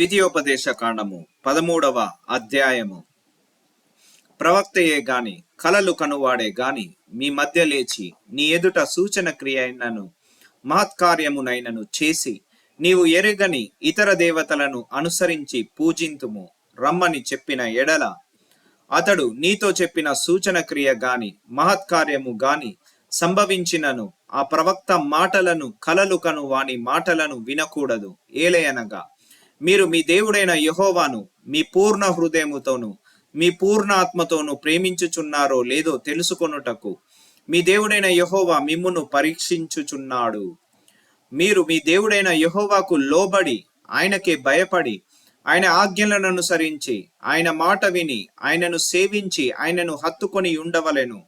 ద్వితీయోపదేశ కాండము పదమూడవ అధ్యాయము. ప్రవక్తయే గాని కలలు కనువాడే గాని మీ మధ్య లేచి నీ ఎదుట సూచన క్రియ అయినను మహత్కార్యమునైనను చేసి నీవు ఎరగని ఇతర దేవతలను అనుసరించి పూజింతుము రమ్మని చెప్పిన ఎడల అతడు నీతో చెప్పిన సూచన క్రియ గాని మహత్కార్యము గాని సంభవించినను ఆ ప్రవక్త మాటలను కలలు కను వాని మాటలను వినకూడదు ఏలయనగా. మీరు మీ దేవుడైన యహోవాను మీ పూర్ణ హృదయముతోను మీ పూర్ణ ఆత్మతోను ప్రేమించుచున్నారో లేదో తెలుసుకొనుటకు మీ దేవుడైన యహోవా మిమ్మును పరీక్షించుచున్నాడు. మీరు మీ దేవుడైన యహోవాకు లోబడి ఆయనకే భయపడి ఆయన ఆజ్ఞలను అనుసరించి ఆయన మాట విని ఆయనను సేవించి ఆయనను హత్తుకొని ఉండవలెను.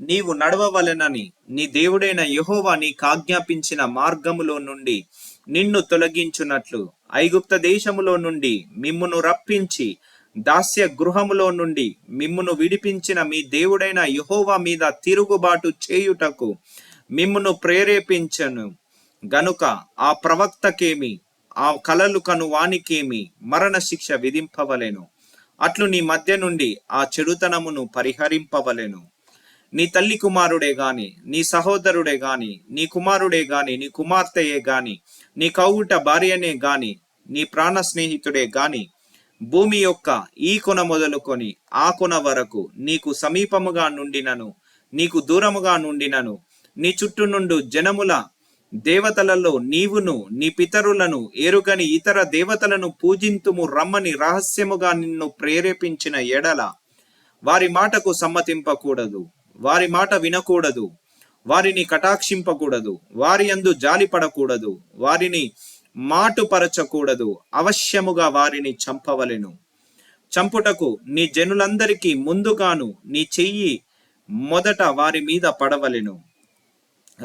నీవు నడవవలెనని నీ దేవుడైన యహోవా నీకు ఆజ్ఞాపించిన మార్గములో నుండి నిన్ను తొలగించున్నట్లు ఐగుప్త దేశములో నుండి మిమ్మును రప్పించి దాస్య గృహములో నుండి మిమ్మును విడిపించిన మీ దేవుడైన యహోవా మీద తిరుగుబాటు చేయుటకు మిమ్మును ప్రేరేపించను. గనుక ఆ ప్రవక్తకేమి ఆ కలలు కను వానికేమి మరణ శిక్ష విధింపవలెను. అట్లు నీ మధ్య నుండి ఆ చెడుతనమును పరిహరింపవలెను. నీ తల్లి కుమారుడే గాని నీ సహోదరుడే గాని నీ కుమారుడే గాని నీ కుమార్తెయే గాని నీ కౌగుట భార్యనే గాని నీ ప్రాణ స్నేహితుడే గాని భూమి యొక్క ఈ కొన మొదలుకొని ఆ కొన వరకు నీకు సమీపముగా నుండినను నీకు దూరముగా నుండినను నీ చుట్టూ నుండు జనముల దేవతలలో నీవును నీ పితరులను ఎరుగని ఇతర దేవతలను పూజింతుము రమ్మని రహస్యముగా నిన్ను ప్రేరేపించిన ఎడల వారి మాటకు సమ్మతింపకూడదు. వారి మాట వినకూడదు. వారిని కటాక్షింపకూడదు. వారి యందు జాలిపడకూడదు వారిని మాటుపరచకూడదు. అవశ్యముగా వారిని చంపవలెను. చంపుటకు నీ జనులందరికీ ముందుగాను నీ చెయ్యి మొదట వారి మీద పడవలెను.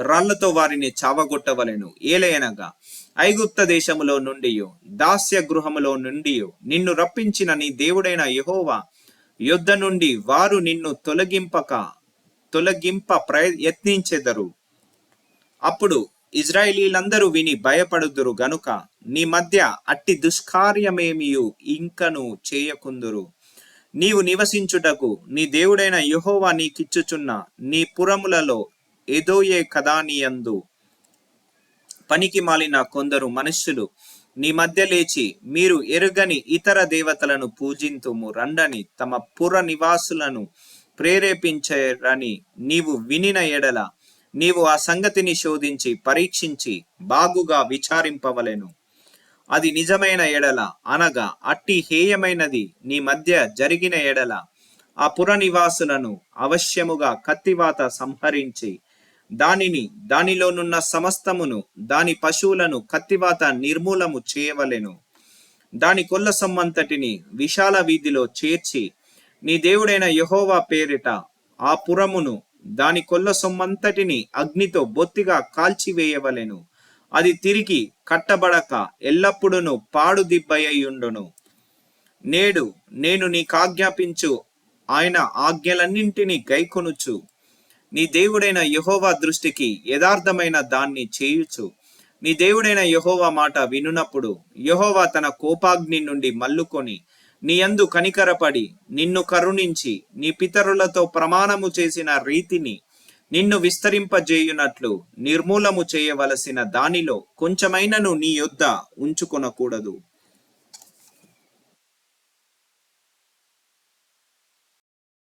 రాళ్ళతో వారిని చావగొట్టవలెను. ఏలయనగా ఐగుప్త దేశములో నుండి దాస్య గృహములో నుండి నిన్ను రప్పించిన నీ దేవుడైన యహోవా యుద్ధ నుండి వారు నిన్ను తొలగింపక. తొలగింప ప్రయత్నించెదరు అప్పుడు ఇజ్రాయేలీలందరూ విని భయపడుదురు గనుక నీ మధ్య అట్టి దుష్కార్యమేమియు ఇంకను చేయకుందురు. నీవు నివసించుటకు నీ దేవుడైన యహోవా నీకిచ్చుచున్న నీ పురములలో ఎదోయే కదానియందు పనికి మాలిన కొందరు మనుష్యులు నీ మధ్య లేచి మీరు ఎరుగని ఇతర దేవతలను పూజింతుము రండని తమ పుర నివాసులను ప్రేరేపించరని నీవు వినిన ఎడల నీవు ఆ సంగతిని శోధించి పరీక్షించి బాగుగా విచారింపవలెను. అది నిజమైన ఎడల అనగా అట్టి హేయమైనది నీ మధ్య జరిగిన ఎడల. ఆ పుర నివాసులను అవశ్యముగా కత్తివాత సంహరించి దానిని దానిలోనున్న సమస్తమును దాని పశువులను కత్తివాత నిర్మూలము చేయవలెను. దాని కొల్ల సొమ్మంతటిని విశాల వీధిలో చేర్చి నీ దేవుడైన యహోవా పేరిట ఆ పురమును దాని కొల్ల సొమ్మంతటిని అగ్నితో బొత్తిగా కాల్చివేయవలెను. అది తిరిగి కట్టబడక ఎల్లప్పుడూ పాడు దిబ్బయ్యుండును నేడు నేను నీకాజ్ఞాపించు ఆయన ఆజ్ఞలన్నింటినీ గైకొనుచు. నీ దేవుడైన యహోవా దృష్టికి యథార్థమైన దాన్ని చేయుచు. నీ దేవుడైన యహోవా మాట వినునప్పుడు యహోవా తన కోపాగ్ని నుండి మల్లుకొని నీ యందు కనికరపడి నిన్ను కరుణించి నీ పితరులతో ప్రమాణము చేసిన రీతిని నిన్ను విస్తరింపజేయునట్లు నిర్మూలము చేయవలసిన దానిలో కొంచెమైనను నీ యొద్ద ఉంచుకొనకూడదు.